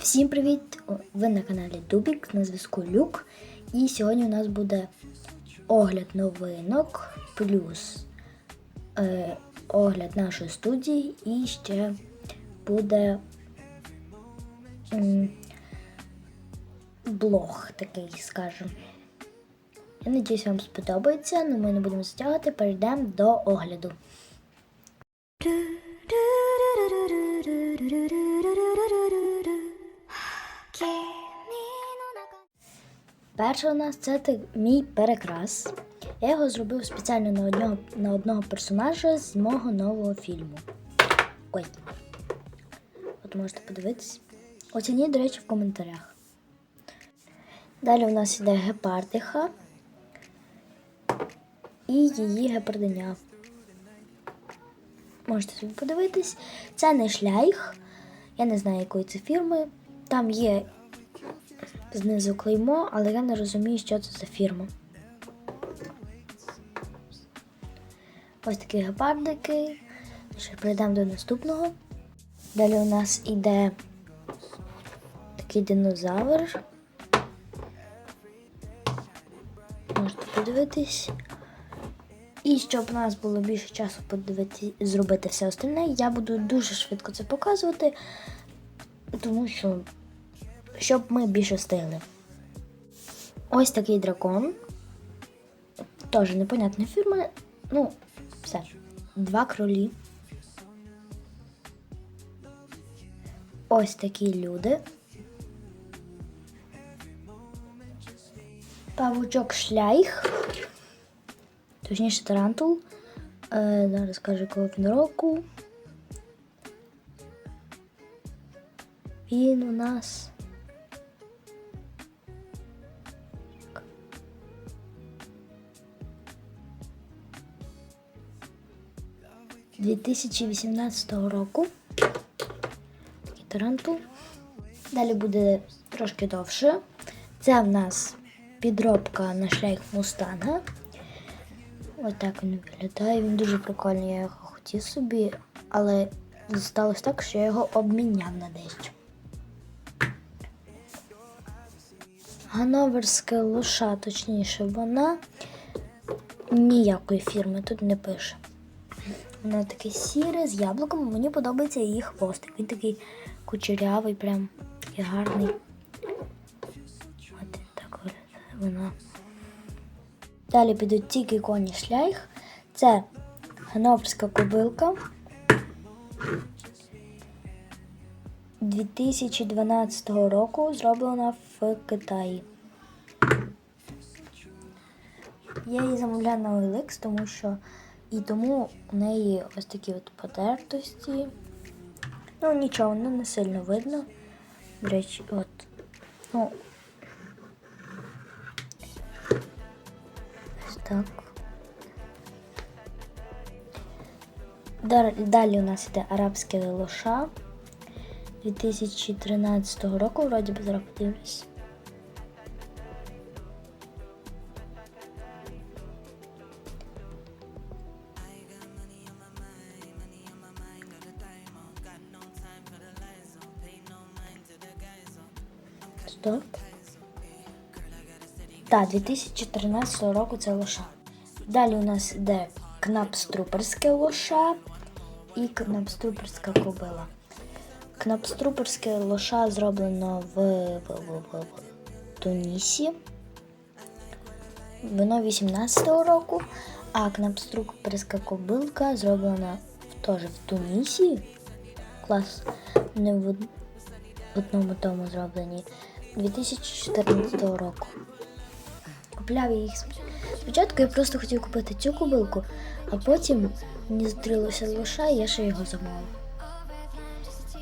Всім привіт! Ви на каналі Дубік, на зв'язку Люк. І сьогодні у нас буде огляд новинок, плюс е, огляд нашої студії і ще буде м, блог такий, скажемо. Я надіюсь, вам сподобається, але ми не будемо затягувати, перейдемо до огляду. Перше у нас це мій перекрас. Я його зробив спеціально на одного, на одного персонажа з мого нового фільму. Ой. От можете подивитись. Оцініть, до речі, в коментарях. Далі у нас іде гепардиха і її гепардиня. Можете собі подивитись. Це не шляйх. Я не знаю, якої це фірми. Там є знизу клеймо, але я не розумію, що це за фірма. Ось такі гепардики. Ще перейдемо до наступного. Далі у нас іде такий динозавр. Можете подивитись. І щоб у нас було більше часу подивити, зробити все остальне, я буду дуже швидко це показувати, тому що щоб ми більше встигли. Ось такий дракон. Теж непонятна фірма. Ну, все. Два кролі. Ось такі люди. Павучок шляйх. Точніше тарантул. Е, зараз якого він року. Він у нас. – 2018 року. Такий тарантул. Далі буде трошки довше. Це в нас підробка на шлейх Мустанга. Ось так він виглядає. Він дуже прикольний, я його хотів собі, але сталося так, що я його обміняв на дещо. Гановерська лоша, точніше, вона ніякої фірми тут не пише. Вона таке сіре з яблуком, мені подобається її хвостик. Він такий кучерявий, прям такий гарний. От так вона. Далі підуть тільки коні шляйх. Це гановерська кобилка. 2012 року зроблена в Китаї. Я її замовляю на OLX, тому що і тому у неї ось такі от потертості. Ну, нічого, воно не сильно видно. До речі, от. Ну, ось так. Далі- у нас іде арабське лоша 2013 року, вроді би зараз подивлюсь. Так, 2013 року це лоша. Далі у нас йде кнапструперське лоша і кнапструперська кобила. Кнапструперське лоша зроблено в, в, в, в, в Тунісі. Воно 18-го року, а кнапструперська кобилка зроблена теж в Тунісі. Клас. Не в одному тому зроблені 2014 року. Купляв їх. Спочатку я просто хотів купити цю кобилку, а потім мені зустрілося лоша і я ще його замовив.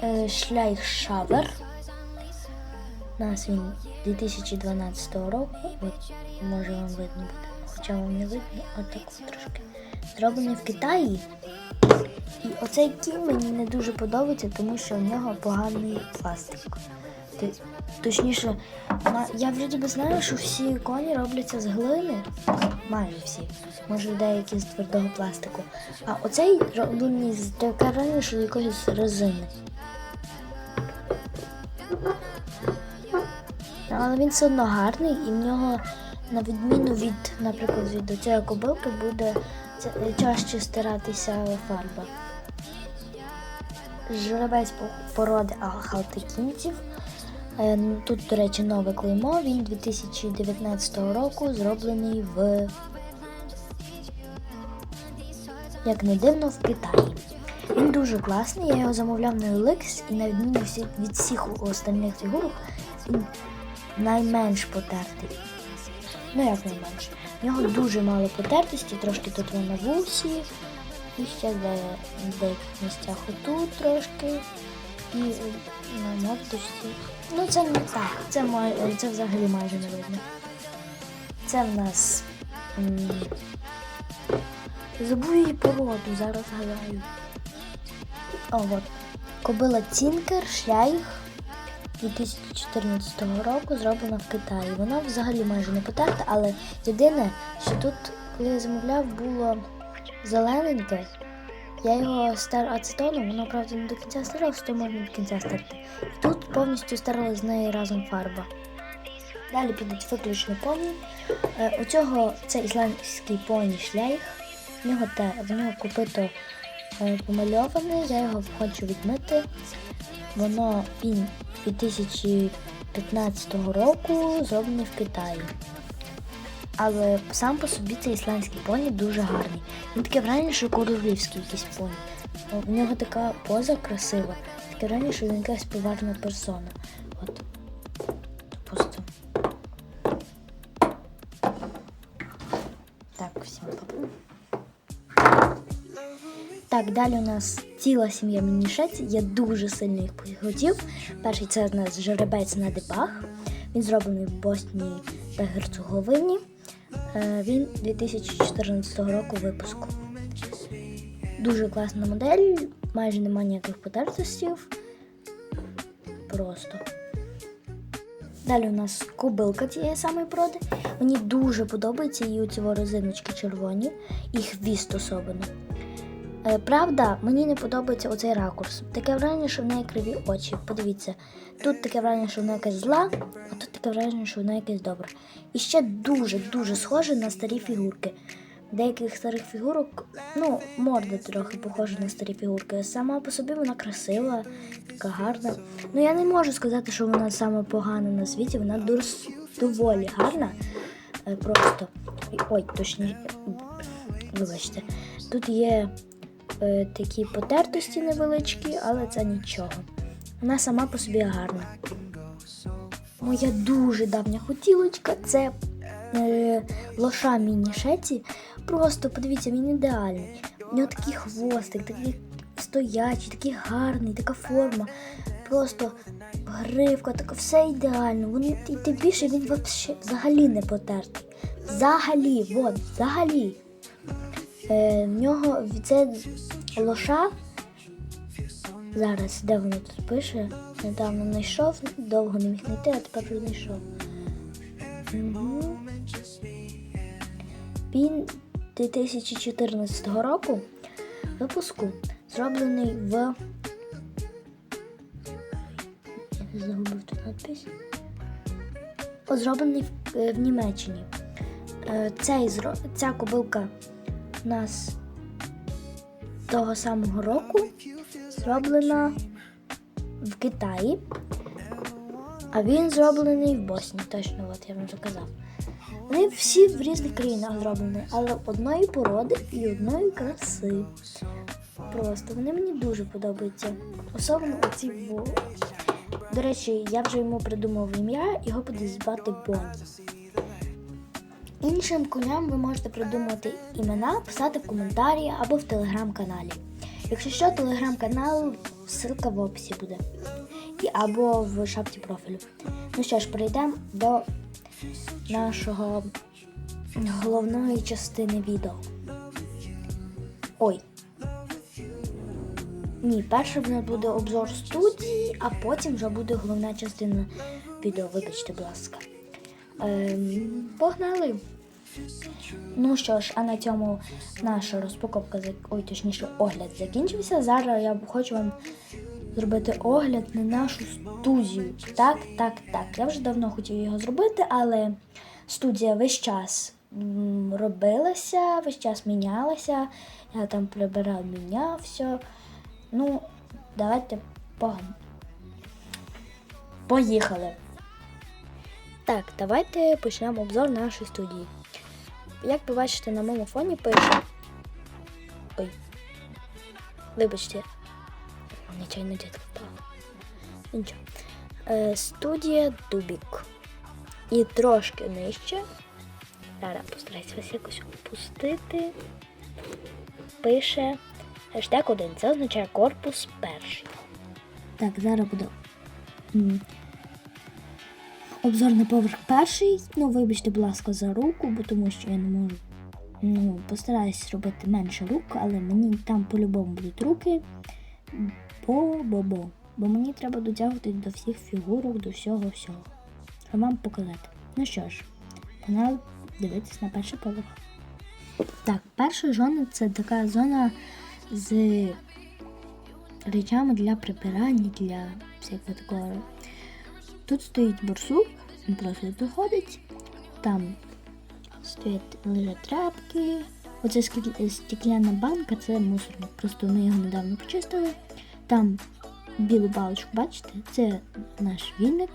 Е, Шляйх Шавер. У нас він 2012 року. От, може вам видно буде. Хоча вам не видно, отак от трошки. Зроблений в Китаї. І оцей кінь мені не дуже подобається, тому що в нього поганий пластик. Точніше, я вроді би знаю, що всі коні робляться з глини, майже всі, може деякі з твердого пластику. А оцей роблений з раніше якоїсь резини. але він все одно гарний, і в нього, на відміну від, наприклад, від цієї кобилки, буде чаще стиратися фарба. Жеребець породи халтикінців. Е, Тут, до речі, нове клеймо. Він 2019 року зроблений в, як не дивно, в Китаї. Він дуже класний, я його замовляв на OLX і на відміну від всіх остальних фігурок, він найменш потертий. Ну як найменш. В нього дуже мало потертості, трошки тут на вусі, і ще де, в деяких місцях отут трошки. І на мордочці. Ну це не так, це, май- це взагалі майже не видно. Це в нас. м, Забув її породу, зараз згадаю. О, от. Кобила Цінкер Шляйх 2014 року зроблена в Китаї. Вона взагалі майже не потерта, але єдине, що тут, коли я замовляв, було зелененьке. Я його стер ацетоном, воно правда не до кінця стерлося, то можна до кінця стерти. І тут повністю стерла з неї разом фарба. Далі підуть виключно поні. Е, у цього це ісландський поні шляйх. В нього те, в нього копито е, помальоване, я його хочу відмити. Воно він 2015 року зроблений в Китаї. Але сам по собі цей ісландський поні дуже гарний. Він таке враження, що королівський якийсь поні. У нього така поза красива. Таке враження, що він якась поважна персона. От. Просто. Так, всім па. Так, далі у нас ціла сім'я мінішець. Я дуже сильно їх хотів. Перший це у нас жеребець на дипах. Він зроблений в Боснії та Герцеговині. Е, Він 2014 року випуску. Дуже класна модель, майже немає ніяких потертостів. Просто. Далі у нас кобилка цієї самої проди. Мені дуже подобається її у ці резиночки червоні і хвіст особливо. Е, Правда, мені не подобається оцей ракурс. Таке враження, що в неї криві очі. Подивіться, тут таке враження, що вона якась зла, а тут таке враження, що вона якась добра. І ще дуже-дуже схоже на старі фігурки. Деяких старих фігурок, ну, морда трохи похожа на старі фігурки. Сама по собі вона красива, така гарна. Ну я не можу сказати, що вона саме погана на світі, вона дос- доволі гарна. Е, Просто. Ой, точніше, вибачте. Тут є е, такі потертості невеличкі, але це нічого. Вона сама по собі гарна. Моя дуже давня хотілочка це е, лоша міні-шеці. Просто подивіться, він ідеальний. У нього такий хвостик, такий стоячий, такий гарний, така форма. Просто гривка, така все ідеально. Він, і тим більше він взагалі не потертий. Взагалі, от, взагалі. Е, в нього це лоша. Зараз, де воно тут пише? Недавно знайшов, довго не міг знайти, а тепер вже знайшов. Угу. Він 2014 року випуску зроблений в. Загубив тут надпись. Зроблений в, е, в Німеччині. Е, Цей, ця кобилка нас того самого року зроблена в Китаї, а він зроблений в Боснії. Точно, от я вам вже казав. Вони всі в різних країнах зроблені, але одної породи і одної краси. Просто вони мені дуже подобаються. Особливо оці во. До речі, я вже йому придумав ім'я, його буде звати Бонні. Іншим коням ви можете придумати імена, писати в коментарі або в телеграм-каналі. Якщо що, телеграм-канал, ссылка в описі буде. І, або в шапці профілю. Ну що ж, перейдемо до нашого головної частини відео. Ой. Ні, перше в нас буде обзор студії, а потім вже буде головна частина відео. Вибачте, будь ласка. Ем, погнали! Ну що ж, а на цьому наша розпаковка, ой, точніше, огляд закінчився. Зараз я хочу вам зробити огляд на нашу студію. Так, так, так. Я вже давно хотів його зробити, але студія весь час робилася, весь час мінялася. Я там прибирав, міняв все. Ну, давайте по... поїхали. Так, давайте почнемо обзор нашої студії. Як ви бачите, на моєму фоні пише. Ой. Вибачте. Нечайно дітка впала. Нічого. Е, студія Дубік. І трошки нижче. Зараз постараюсь вас якось опустити. Пише хештег 1. Це означає корпус перший. Так, зараз буде м, обзор на поверх перший. Ну, вибачте, будь ласка, за руку, бо тому що я не можу. Ну, постараюсь робити менше рук, але мені там по-любому будуть руки. Бо-бо-бо. Бо мені треба дотягувати до всіх фігурок, до всього всього. Щоб вам показати. Ну що ж, канал дивитись на перший поверх. Так, перша зона це така зона з речами для прибирання, для всякого такого. Тут стоїть борсук, він просто доходить, там стоять лежать тряпки. Оце стекляна банка, це мусорник. Просто ми його недавно почистили. Там білу паличку, бачите, це наш віник,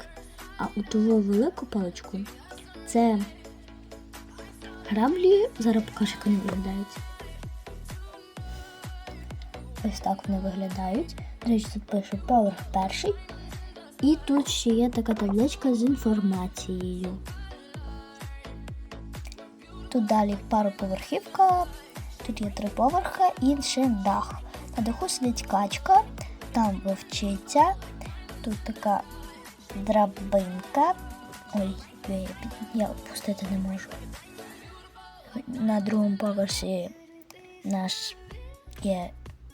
а у ту велику паличку це граблі. Зараз покажу, як вони виглядають. Ось так вони виглядають. До речі, тут пише поверх перший. І тут ще є така табличка з інформацією. Тут далі пароповерхівка, тут є три поверхи і ще дах. На даху сидить качка, там вовчиця, тут така драбинка. Ой, я, опустити не можу. На другому поверсі наш є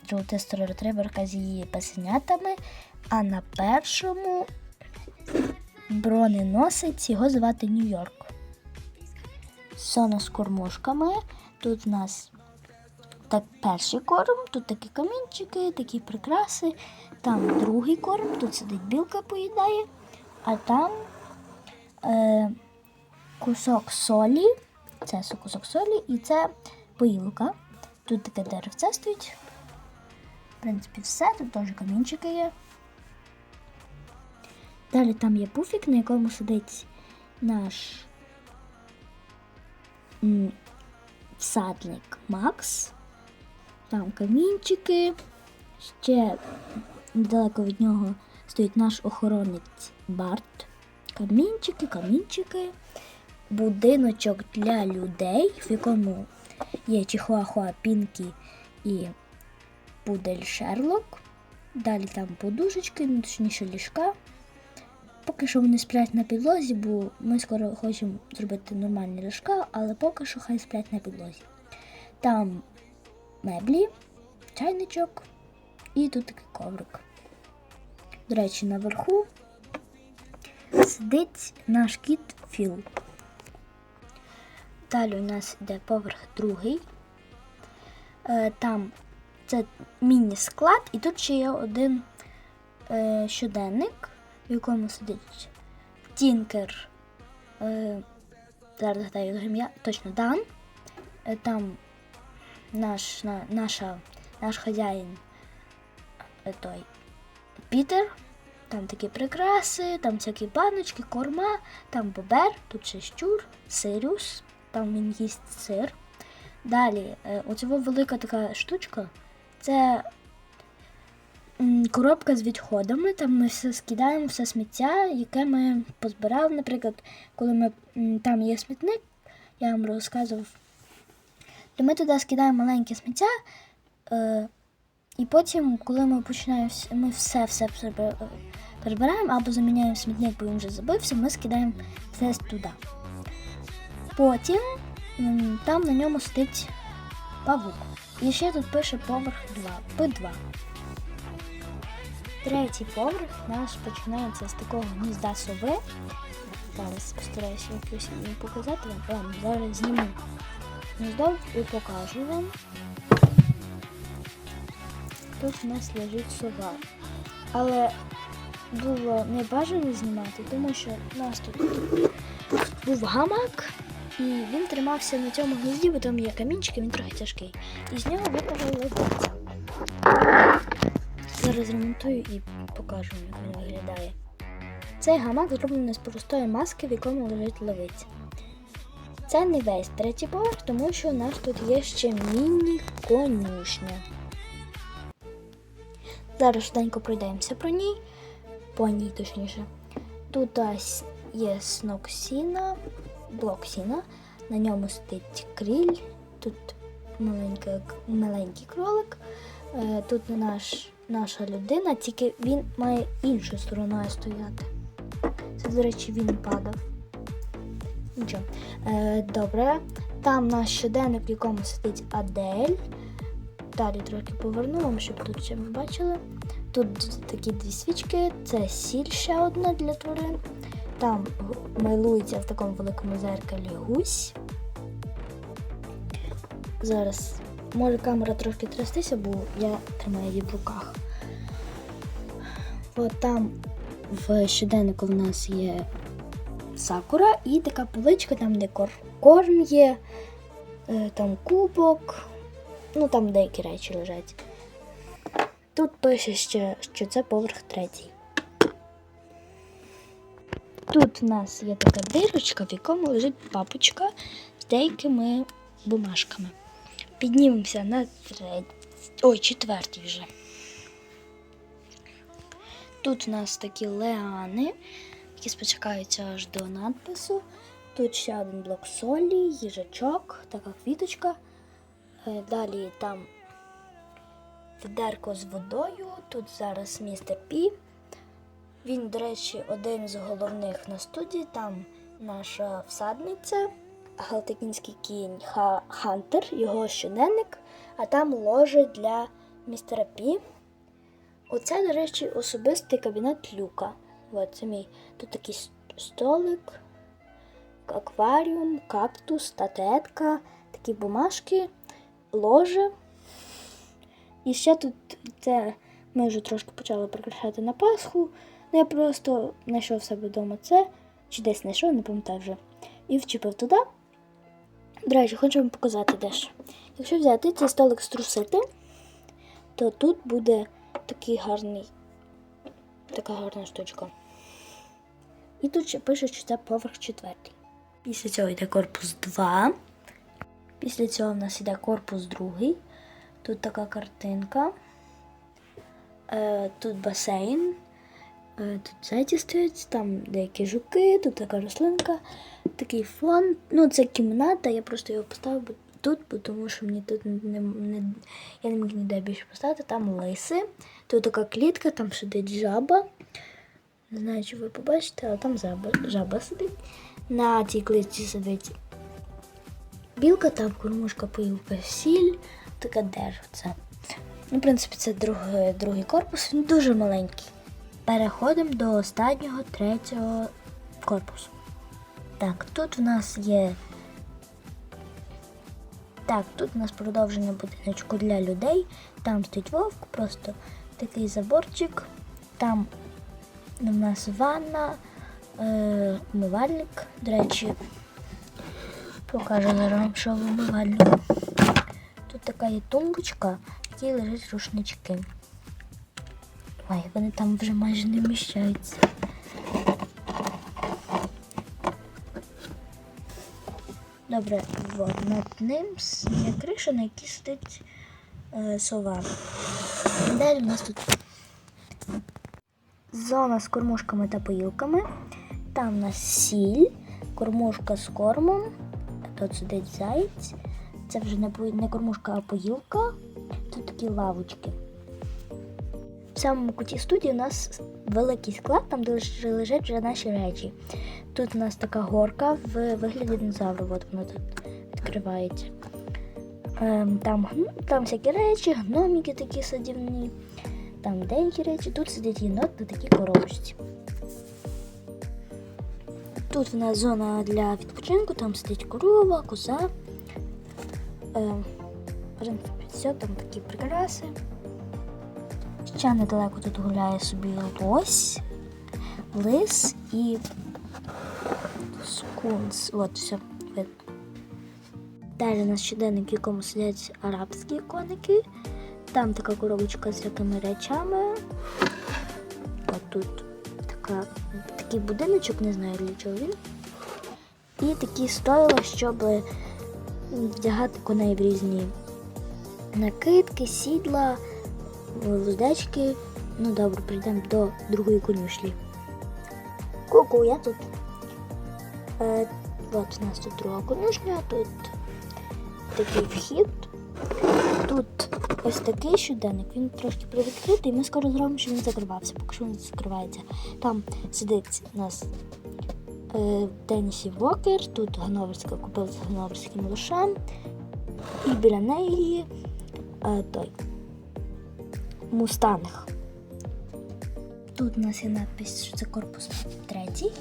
золотиста ретриверка з її пасенятами, а на першому броненосець його звати Нью-Йорк. Зона з кормушками. Тут у нас так, перший корм, тут такі камінчики, такі прикраси. Там другий корм, тут сидить білка поїдає, а там е, кусок солі. Це кусок солі і це поїлка. Тут таке деревце стоїть. В принципі, все, тут теж камінчики є. Далі там є пуфік, на якому сидить наш всадник Макс. Там камінчики. Ще недалеко від нього стоїть наш охоронець Барт. Камінчики, камінчики. Будиночок для людей, в якому є Чихуахуа Пінкі і Пудель Шерлок. Далі там подушечки, ну, точніше ліжка. Поки що вони сплять на підлозі, бо ми скоро хочемо зробити нормальні ліжка, але поки що хай сплять на підлозі. Там меблі, чайничок і тут такий коврик. До речі, наверху сидить наш кіт Філ. Далі у нас йде поверх другий. Е, Там це міні-склад, і тут ще є один е, щоденник, в якому сидить Тінкер. Е, зараз згадаю його ім'я, точно Дан. Е, там наш, на, наша, наш хазяїн е, той Пітер. Там такі прикраси, там всякі баночки, корма, там бобер, тут ще щур, сирюс, там він їсть сир. Далі, е, оця велика така штучка, це коробка з відходами. Там ми все скидаємо, все сміття, яке ми позбирали. Наприклад, коли ми там є смітник, я вам розказував, то ми туди скидаємо маленьке сміття. Е, і потім, коли ми починаємо, ми все все прибираємо або заміняємо смітник, бо він вже забився, ми скидаємо все туди. Потім там на ньому сидить павук. І ще тут пише поверх 2, П2. Третій поверх наш починається з такого гнізда сови. Зараз постараюся якось їм показати вам. Ладно, зараз зніму гніздо і покажу вам. Тут у нас лежить сова. Але було не бажано знімати, тому що у нас тут був гамак, і він тримався на цьому гнізді, бо там є камінчики, він трохи тяжкий. І з нього випала левиця. Зараз ремонтую і покажу, як він виглядає. Цей гамак зроблений з простої маски, в якому лежить левиця. Це не весь третій поверх, тому що у нас тут є ще міні-конюшня. Зараз швиденько пройдемося про ній, по ній точніше. Тут є снок сіна, блок сіна, на ньому стоїть кріль, тут маленький, маленький кролик, е, тут наш, наша людина, тільки він має іншою стороною стояти. Це, до речі, він падав. Нічого. Е, добре. Там наш щоденник, в якому сидить Адель. Далі трохи поверну вам, щоб тут ще ви бачили. Тут такі дві свічки, це сіль ще одна для тварин. Там милується в такому великому зеркалі гусь. Зараз може камера трошки трястися, бо я тримаю її в руках. От там в щоденнику в нас є сакура і така поличка, там де корм є, е, там кубок, ну там деякі речі лежать. Тут пише ще, що це поверх третій. Тут у нас є така дирочка, в якому лежить папочка з деякими бумажками. Піднімемося на третій. Ой, четвертій вже. Тут у нас такі леани, які спочекаються аж до надпису. Тут ще один блок солі, їжачок, така квіточка. Е, Далі там відерко з водою. Тут зараз містер Пі. Він, до речі, один з головних на студії. Там наша всадниця, галтикінський кінь Ха- Хантер, його щоденник, а там ложе для містера Пі. Оце, до речі, особистий кабінет люка. От це мій. Тут такий столик, акваріум, кактус, статуетка, такі бумажки, ложе. І ще тут це ми вже трошки почали прикрашати на Пасху. Ну, я просто знайшов себе вдома це, чи десь знайшов, не пам'ятаю вже. І вчепив туди. До речі, хочу вам показати дещо. Якщо взяти цей столик струсити, то тут буде такий гарний, така гарна штучка. І тут ще пише, що це поверх четвертий. Після цього йде корпус 2. Після цього в нас йде корпус другий. Тут така картинка. Е, тут басейн. Е, тут зайці стоять, там деякі жуки, тут така рослинка, такий фон. Ну, це кімната, я просто його поставив тут, тому що мені тут не, не, я не міг ніде більше поставити. Там лиси. Тут така клітка, там сидить жаба. Не знаю, чи ви побачите, але там жаба, жаба сидить. На цій клітці сидить білка, там кормушка, поїлка, сіль, така деревце. Ну, в принципі, це другий, другий корпус, він дуже маленький. Переходимо до останнього третього корпусу. Так, тут в нас є. Так, тут у нас продовження будиночку для людей. Там стоїть вовк, просто такий заборчик. Там у нас ванна, е, умивальник. До речі, покажу зараз вам, що в умивальнику. Тут така є тумбочка, в якій лежать рушнички. Ой, вони там вже майже не вміщаються. Добре, от, над ним є криша, на якій сидить е, сова. Далі у нас тут зона з кормушками та поїлками. Там у нас сіль, кормушка з кормом. Тут сидить заєць. Це вже не кормушка, а поїлка. Тут такі лавочки. В самому куті студії у нас великий склад, там де лежать вже наші речі. Тут у нас така горка в вигляді динозавра, от вона тут відкривається. Ем, там, там всякі речі, гноміки такі садівні, там деякі речі. Тут сидить єнот на такій коробочці. Тут в нас зона для відпочинку, там сидить корова, коза. Ем, в принципі, все, там такі прикраси. Хоча недалеко тут гуляє собі лось, лис і скунс. От все. Далі у нас щоденник, в якому сидять арабські коники. Там така коробочка з такими речами. От тут така, такий будиночок, не знаю для чого він. І такі стойла, щоб вдягати коней в різні накидки, сідла, вуздечки. Ну добре, прийдемо до другої конюшлі. Ку-ку, я тут. Е, от у нас тут друга конюшня, тут такий вхід. Тут ось такий щоденник, він трошки привідкритий, ми скоро зробимо, що він закривався, поки що він закривається. Там сидить у нас е, Денісі Вокер, тут Гановерська купила з Гановерським лошем, і біля неї е, той Мустанг. Тут у нас є надпис, що це корпус третій.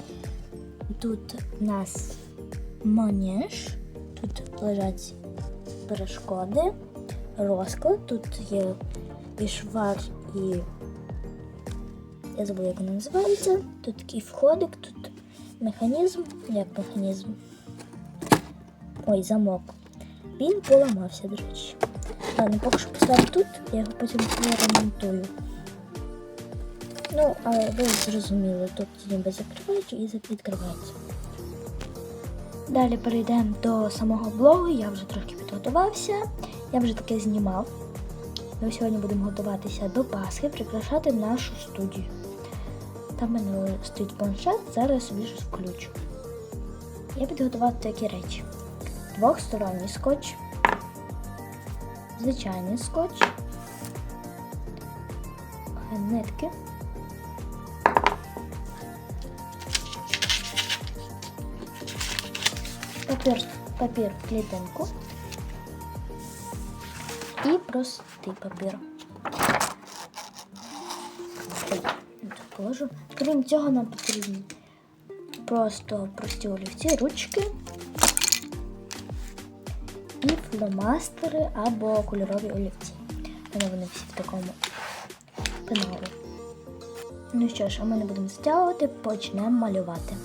Тут у нас манеж, тут лежать перешкоди, розклад, тут є і і я забула, як воно називається. Тут такий входик, тут механізм, як механізм. Ой, замок. Він поламався, до речі. Ладно, поки що поставлю тут, я його потім ремонтую. Ну, але ви зрозуміли, тут ніби закривають і відкриваються. Далі перейдемо до самого блогу. Я вже трошки підготувався. Я вже таке знімав. Ми сьогодні будемо готуватися до Пасхи, прикрашати нашу студію. Там в мене стоїть планшет, зараз я собі щось включу. Я підготував такі речі: двохсторонній скотч, звичайний скотч, нитки. Папір, папір в клітинку і простий папір. Положу. Крім цього, нам потрібні просто прості олівці, ручки і фломастери або кольорові олівці. У вони всі в такому пеналі. Ну що ж, а ми не будемо стягувати, почнемо малювати.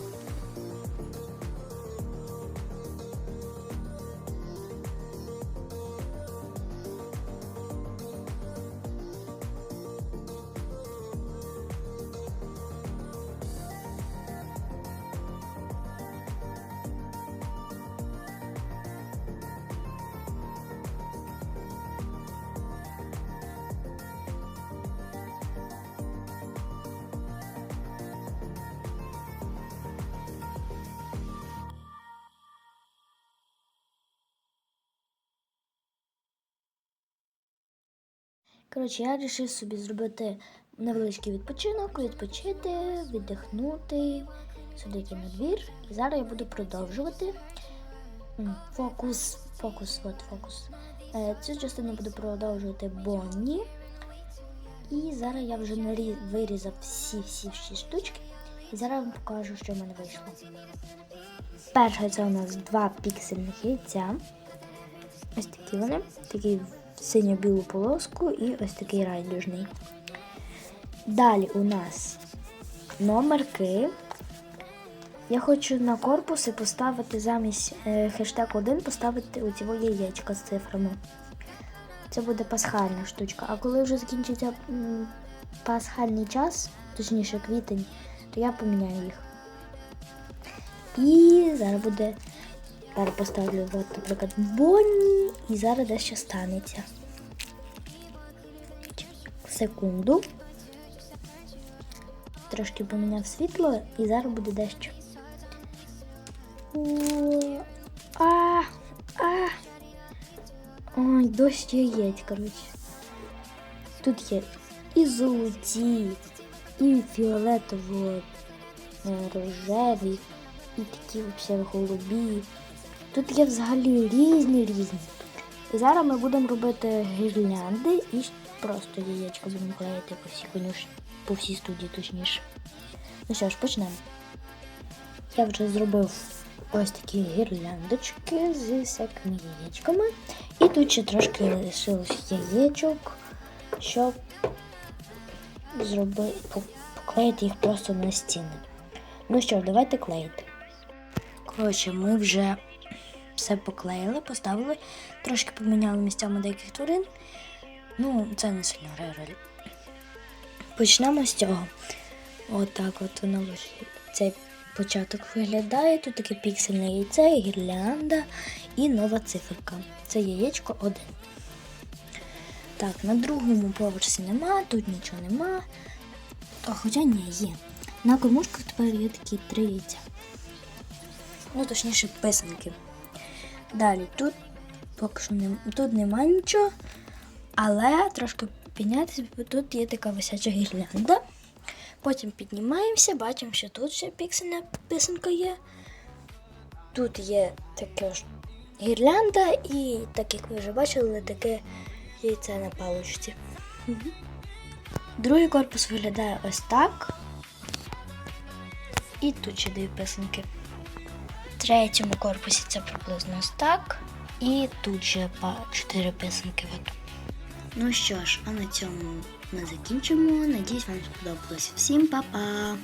Коротше, я вирішив собі зробити невеличкий відпочинок, відпочити, віддихнути, сходити на двір. І зараз я буду продовжувати. Фокус, фокус, от фокус. Е, Цю частину буду продовжувати Бонні. І зараз я вже вирізав всі-всі всі штучки. І зараз вам покажу, що в мене вийшло. Перше це у нас два піксельних яйця. Ось такі вони. Такий в синьо-білу полоску і ось такий райдужний. Далі у нас номерки. Я хочу на корпуси поставити замість е, хештег 1 поставити оці яєчка з цифрами. Це буде пасхальна штучка. А коли вже закінчиться м, пасхальний час, точніше квітень, то я поміняю їх. І зараз буде. Зараз поставлю, от, наприклад, Бонні, і зараз дещо станеться. Секунду. Трошки поміняв світло і зараз буде дещо. А, а. Ой, дощ яєць, коротше. Тут є і золоті, і фіолетово е, рожеві, і такі взагалі голубі. Тут є взагалі різні різні. І зараз ми будемо робити гірлянди і просто яєчко будемо клеїти по всій конюшні, по всій студії точніше. Ну що ж, почнемо. Я вже зробив ось такі гірляндочки з всякими яєчками. І тут ще трошки лишилось яєчок, щоб зроби, по- поклеїти їх просто на стіни. Ну що, давайте клеїти. Коротше, ми вже все поклеїли, поставили, трошки поміняли місцями деяких тварин. Ну, це не сильно грає. Почнемо з цього. Отак от воно виглядає. Цей початок виглядає. Тут таке піксельне яйце, гірлянда і нова циферка. Це яєчко один. Так, на другому поверсі нема, тут нічого нема. А хоча ні, є. На кормушках тепер є такі три яйця. Ну, точніше, писанки. Далі тут поки що не, тут нема нічого, але трошки піднятися, тут є така висяча гірлянда. Потім піднімаємося, бачимо, що тут ще піксельна писанка є. Тут є таке ж гірлянда і, так як ви вже бачили, таке яйце на паличці. Другий корпус виглядає ось так. І тут ще дві писанки третьому корпусі це приблизно ось так. І тут же 4 писанки в. Ну що ж, а на цьому ми закінчимо. Надіюсь, вам сподобалось. Всім па-па!